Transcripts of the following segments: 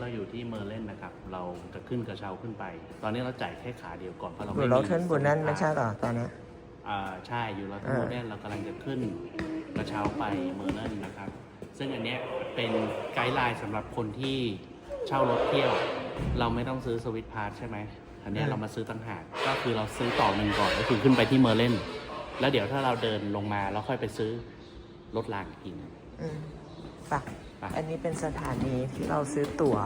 เราอยู่ที่เมอร์เลนนะครับ เราจะขึ้นกระเช้าขึ้นไป ตอนนี้เราจ่ายแค่ขาเดียวก่อนเพราะเราอไม่ยู่มีเราเทิร์นบุญนั่นไม่ใช่เหรอตอนเนี้ย อ่าใช่อยู่เราเทิร์นอ่าบุญนั่นเรากำลังจะขึ้นกระเช้าไปเมอร์เลนนะครับ ซึ่งอันเนี้ยเป็นไกด์ไลน์สำหรับคนที่เช่ารถเที่ยว เราไม่ต้องซื้อสวิตพาสใช่ไหมอันเนี้ยเรามาซื้อต่างหากก็คือเราซื้อต่อหนึ่งก่อนก็คือขึ้นไปที่เมอร์เลนแล้วเดี๋ยวถ้าเราเดินลงมาแล้วค่อยไปซื้อรถรางอีกทีหนึง อืมไปะไป อันนี้เป็นสถานีที่เราซื้อตั๋ว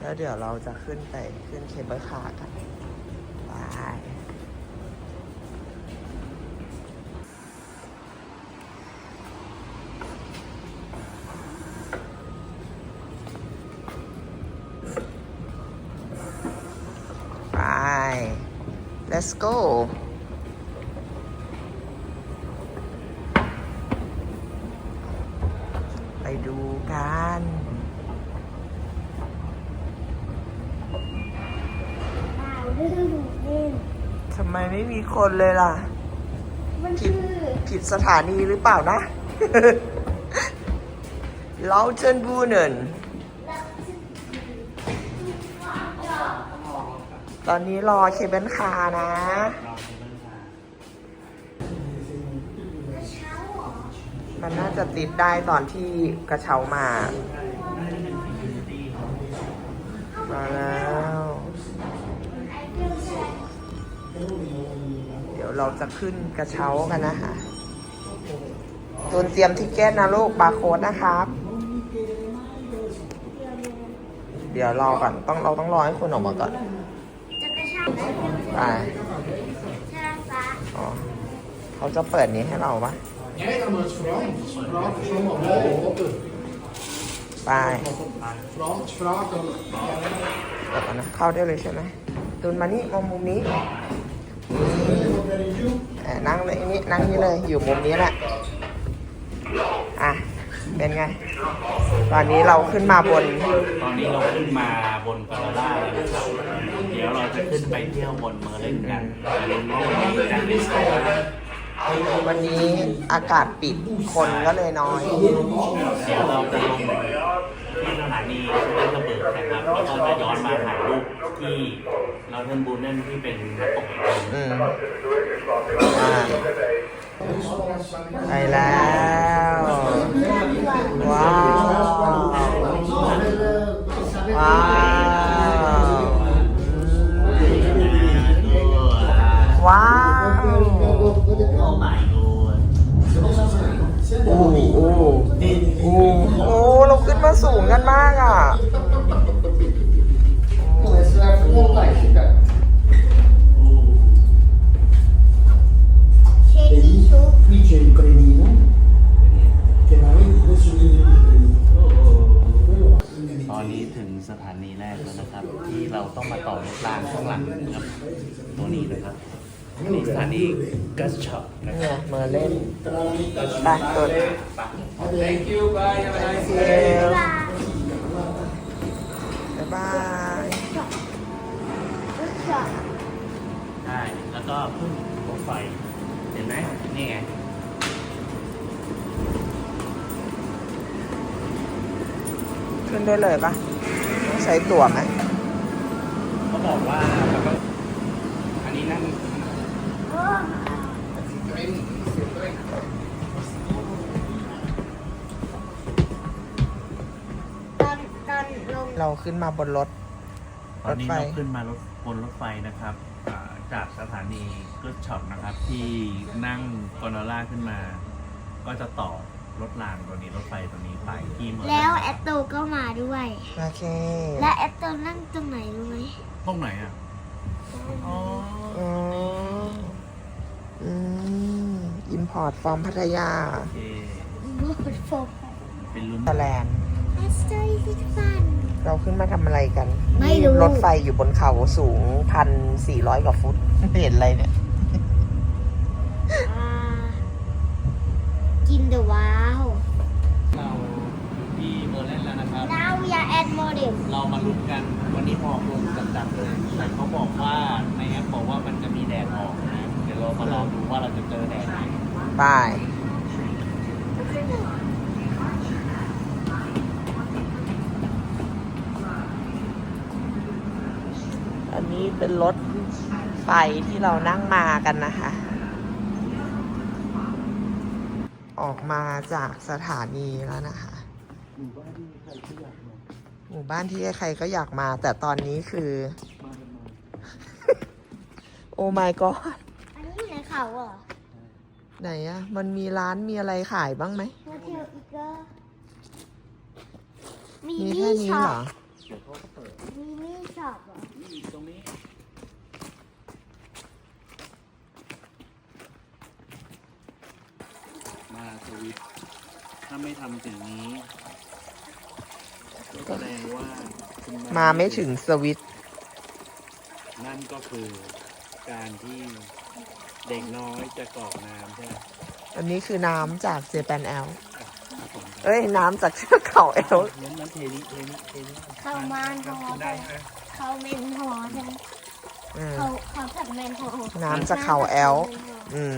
แล้วเดี๋ยวเราจะขึ้นไปขึ้นเคเบิลคาร์กันไปไป let's go ไปดูกัน อ้าวเรื่องเล่น ทำไมไม่มีคนเลยล่ะ มันผิคืดอผิดสถานีหรือเปล่านะเลาเทนบูเนนตอนนี้รอเคเบิลคาร์นะ มันน่าจะติดได้ตอนที่กระเช้ามา มาแล้ว เดี๋ยวเราจะขึ้นกระเช้ากันนะคะตูนเตรียมทิเก็ตนะลูกบาร์โค้ดนะครับ เดี๋ยวรอก่อนต้องเราต้องรอให้คนออกมาก่อนจะกระเช้าได้เรื่องไปใช่ฟ้าอ๋อเขาจะเปิดนี้ให้เราปะ Ja, maar het is Frans. Frans is allemaal open. ไป Frans, vragen. เดี๋ยวก่อนนะเข้าได้เลยใช่ไหมตูนมานี่มามุมนี้เอ่อนั่งเลยนี่นั่งนี่เลยอยู่มุมนี้แหละอะเป็นไง ตอนนี้เราขึ้นมาบน ตอนนี้เราขึ้นมาบนกาลาล่าแล้วนะครับเดี๋ยวเราจะขึ้นไปเที่ยวบนเมอร์เลนกันวันนี้จะเป็นสายว่าวันนี้อากาศปิดคนก็เลยน้อย เดี๋ยวเราจะลงที่สถานีสุวรรณเบิกนะครับแล้วก็จะย้อนมาถ่ายรูปที่เราเทิร์นบูเนนที่เป็นน้ำตกอีกทีหนึ่งอืมอ่า ไปแล้ว ว้าว ว้าวว้าวโอ้โหโอ้โหโอ้โหเราขึ้นมาสูงกันมากอะ นี่สถานีกัสช็อปนะคเนี่รับยเมาเล่น ไปตัว Thank you, bye, have a nice เซ day. ลปลาบ๊ายบายรถจอดใช่แล้วก็ขึ้นรถไฟ เห็นไหมนี่ไง ขึ้นได้เลยปะต้องใช้ตั๋วไหมเขาบอกว่าแล้วก็อันนี้นั่งโอ้ ตอนตอนลงเราขึ้นมาบนรถ ตอนนี้รถไฟ เราขึ้นมารถบนรถไฟนะครับอ่าจากสถานีกุดช็อปนะครับ ที่นั่งกอนโดล่าขึ้นมา ก็จะต่อรถรางตัวนี้รถไฟตัวนี้ไปที่เมืองแล้วแอตโตก็มาด้วย โอเค และแอตโตนั่งตรงไหนรู้ไหม ตรงไหนอะอ๋ออ๋อ อืมอิมพอร์ตฟอร์มพัทยาโอเคบนโฟมเป็นลุ้นสแลนด์แอสโตอิสฟันเราขึ้นมาทำอะไรกันไม่รู้รถไฟอยู่บนเขาสูงพันสี่ร้อยกว่าฟุตไม่เห็นอะไรเนี่ย อ่ากินเดอะว้าวเราอยู่ที่เมอร์แลนด์แล้วนะครับ now we are at modem เรามาลุ้นกันวันนี้หมอก บายอันนี้เป็นรถไฟที่เรานั่งมากันนะคะ ออกมาจากสถานีแล้วนะคะหมู่บ้านที่ใครก็อยากมา แต่ตอนนี้คือ โอ้ my god อันนี้อยู่ในเขาเหรอ ไหนอะมันมีร้านมีอะไรขายบ้างไหมโฮเทลอีกเกอร์มีมีมี่แค่นี้ช็อเหรอปมีมี่ช็อปเหรอนี่ตรงนี้มาสวิตช์ถ้าไม่ทำสิ่งนี้ก็แสดงว่าคุณมาไม่ถึงสวิตช์นั่นก็คือการที่ เด็กน้อยจะกรอกน้ำใช่ไหมอันนี้คือน้ำจากเจแปนแอลผสมกันเอ้ย น้ำจากเชือกเขาแอลงั้นนั้นเทนี้เทนี้เทนี้เข้ามาพครับอกินได้ฮะเขาเมนพอใช่ไหมอืม เขาเขาผัดเมนพอน้ำจากเขาแอล อืม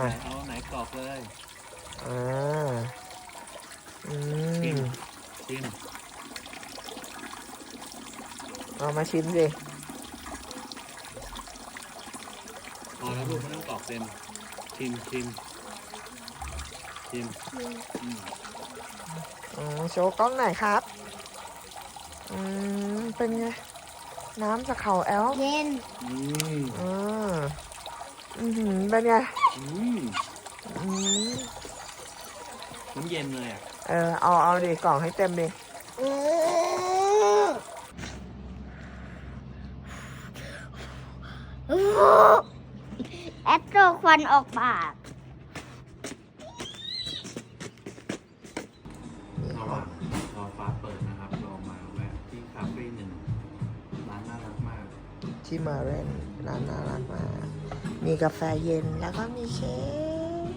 ไหนอะเอาไหนกรอกเลยอ่าอืชิมมชิมเอามาชิมสิ พอแล้วลูกไม่ต้องกรอกเต็มชิมชิมชิมอืมอืมโชว์กล้องหน่อยครับ อืม เป็นไง น้ำจากเขาแอลเย็นอืมอ่าอือหือเป็นไง อืมอืมมันเย็นเลยอะเออ เอา เอาดิกล่องให้เต็มดิเออ แอดโตรควันออกปาก ระหว่างรอฟ้าเปิดนะครับเรามาแวะที่คาเฟ่หนึ่งร้านน่ารักมาก ที่มาเรนร้านน่ารักมาก มีกาแฟเย็นแล้วก็มีเค้ก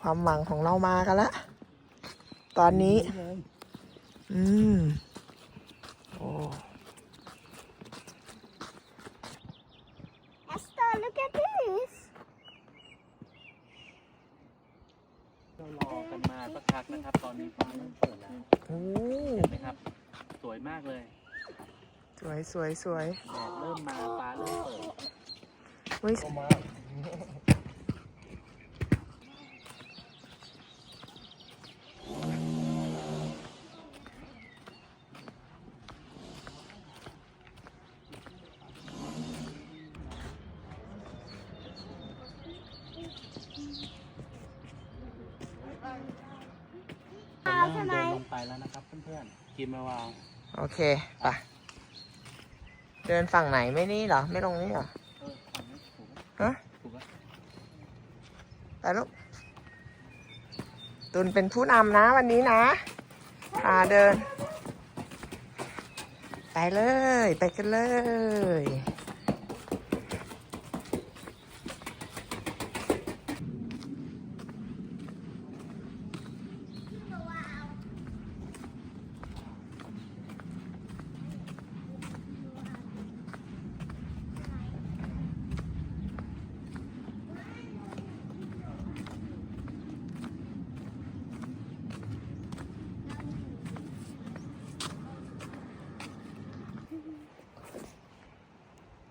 ความหวังของเรามากันละ ตอนนี้ อืม โอ้ Esther look at this เรารอกันมาสักพักนะครับ ตอนนี้ฟ้าเริ่มเปิดแล้วโหเห็นไหมครับ สวยมากเลยสวยสวยสวยแดดเริ่มมาฟ้าเริ่มเปิดเฮ้ยเอา ใช่ไหม เดินลงไปแล้วนะครับเพื่อนๆกินมาวาวโอเคไปะเดินฝั่งไหนไม่นี่เหรอ ไม่ลงนี่เหรอ เออฝั่งนี้ถูกไหมฮะ ถูกไหมไปลูกตุนเป็นผู้นำนะวันนี้นะพาเดิน ไปเลย ไปกันเลย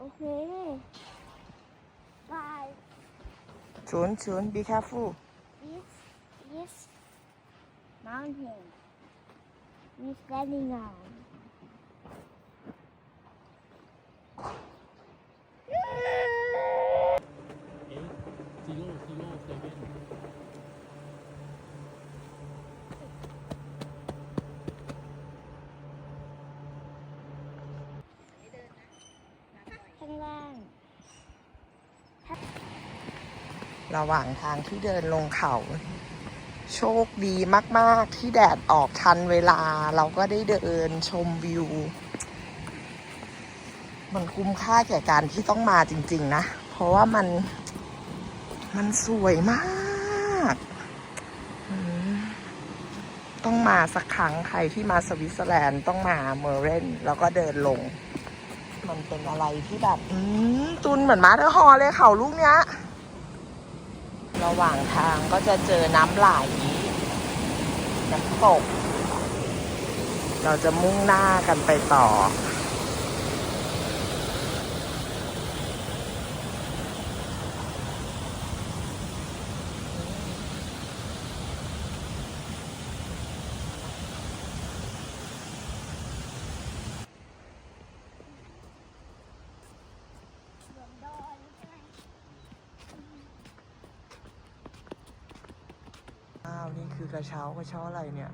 โอเค bye ชุนชุน be careful this this mountain we standing on เอ๊ะซีโร่ซีโร่เซเว่น ข้างล่าง ระหว่างทางที่เดินลงเขา โชคดีมาก ๆ ที่แดดออกทันเวลา เราก็ได้เดินชมวิว มันคุ้มค่าแก่การที่ต้องมาจริง ๆ นะ เพราะว่ามัน มันสวยมากต้องมาสักครั้งใครที่มาสวิตเซอร์แลนด์ต้องมาเมอร์เรนแล้วก็เดินลง มันเป็นอะไรที่แบบ อืมตุนเหมือนมาเธอร์ฮอเลยเขาลูกเนี้ย ระหว่างทางก็จะเจอน้ำไหลน้ำตก เราจะมุ่งหน้ากันไปต่อ นี่คือกระเช้ากระเช้าอะไรเนี่ย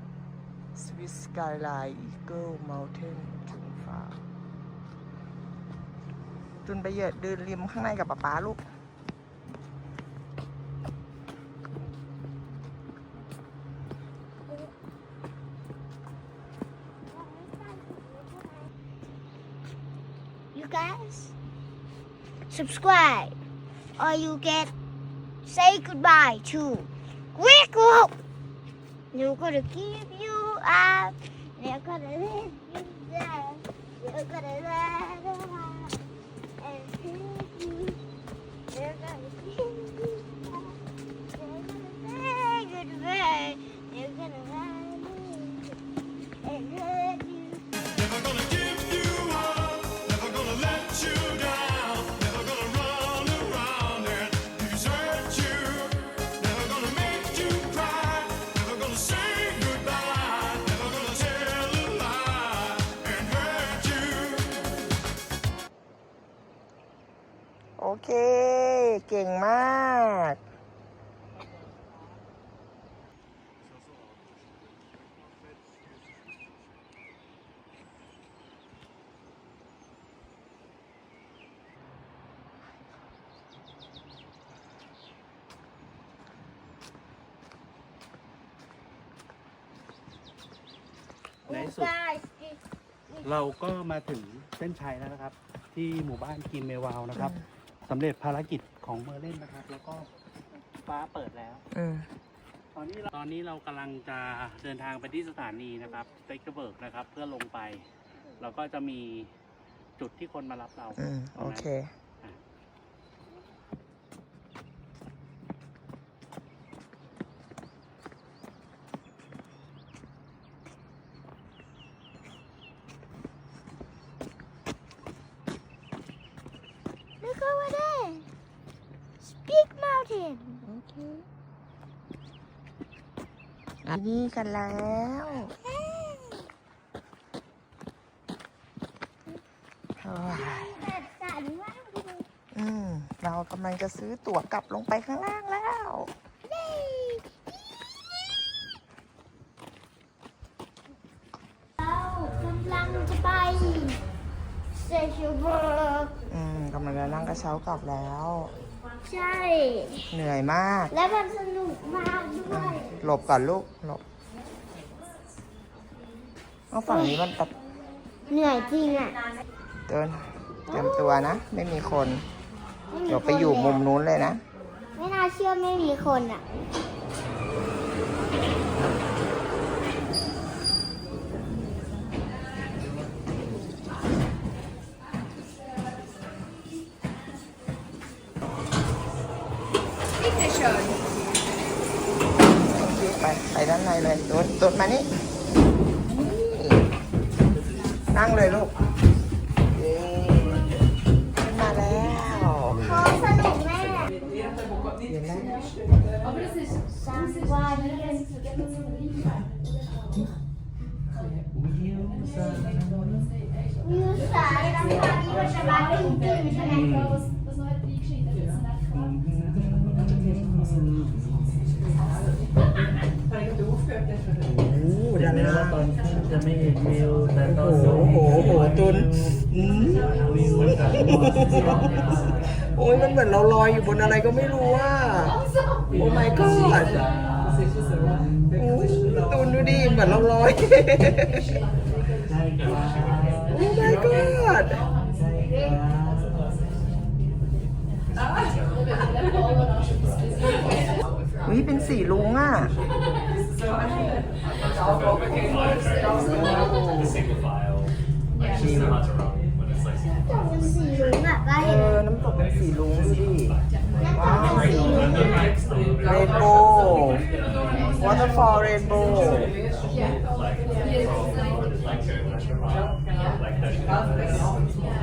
Swiss Skyline Eagle Mountain ถึงฟ้าตุนไปเหยียดเดินริมข้างในกับป๊าป๊าลูก You guys subscribe or you get say goodbye to Wickle. They're gonna keep you up. They're gonna let you down. They're gonna let ในที่สุด Guys, เราก็มาถึงเส้นชัยแล้วนะครับ ที่หมู่บ้านกิมเมวาวนะครับสำเร็จภารกิจของเมอร์เล่นนะครับ แล้วก็ฟ้าเปิดแล้วอืมตอนนี้เราตอนนี้เรากำลังจะเดินทางไปที่สถานีนะครับสเต็กเบิร์กนะครับ เพื่อลงไป เราก็จะมีจุดที่คนมารับเราอืมตรโองนั้นเค นนี้กันแล้วเฮ้ยแต่สันว่างดูอืมเรากำลังจะซื้อตั๋วกลับลงไปข้างล่างแล้วเย้เรากำลังจะไปเซชูเบิร์กอืมกำลังจะนั่งกระเช้ากลับแล้ว ใช่ เหนื่อยมาก และมันสนุกมากด้วยหลบก่อนลูก หลบเอาฝั่งนี้มันตัดเหนื่อยจริงอะเดินเตรียมตัวนะ ไม่มีคน ม่มีเดี๋ยวไปอยู่มุมนู้นเลยนะ ไม่น่าเชื่อไม่มีคนอะ ไปไปด้านในเลยโดดโดดมานี่นี่นั่งเลูกเย้ขึ้นมาแล้วโคตรสนุกแม่เห็นไหมสามวันวิวสายน้ำตาที่มันจะมาจริงๆใช่ไหม ด้านหน้าตอนขึ้นจะไม่เห็นวิวแต่ตอนโอ้โหโอ้โหตุนอืมวิวมันจะโอ้ยมันเหมือนเราลอยอยู่บนอะไรก็ไม่รู้ว่า โอ้ my god โอ้ตุนดูดิเหมือนเราลอย โอ้ my god วิเป็นสีลุงอะ จบเป็นสีรุ้งอะก็เอเห็นอ น้ำตกเป็นสีลุงดูดิ น้ำตาเป็นสีรุ้งเรนโบว์ waterfall rainbow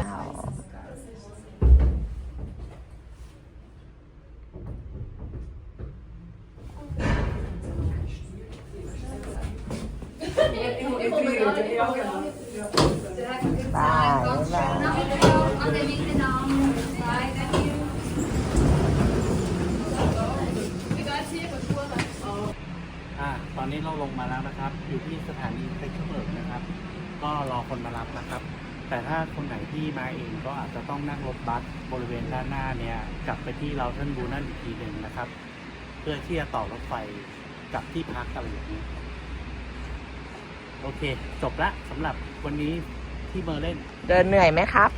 บ นนี้เราลงมาแล้วนะครับ อยู่ที่สถานีเพชรเบิร์กนะครับ ก็รอคนมารับนะครับ แต่ถ้าคนไหนที่มาเองก็อาจจะต้องนั่งรถบัสบริเวณด้านหน้าเนี่ยกลับไปที่เราท่านบูนั่นอีกทีหนึ่งนะครับ เพื่อที่จะต่อรถไฟกลับที่พักอะไรอย่างนี้ โอเค จบละสำหรับวันนี้ที่เมอร์เล่น เดินเหนื่อยไหมครับ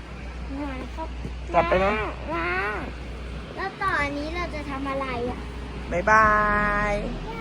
นะครับกลับไปนะ ว้าแล้วต่อนนี้เราจะทำอะไรอะ บ๊ายบายบ๊าย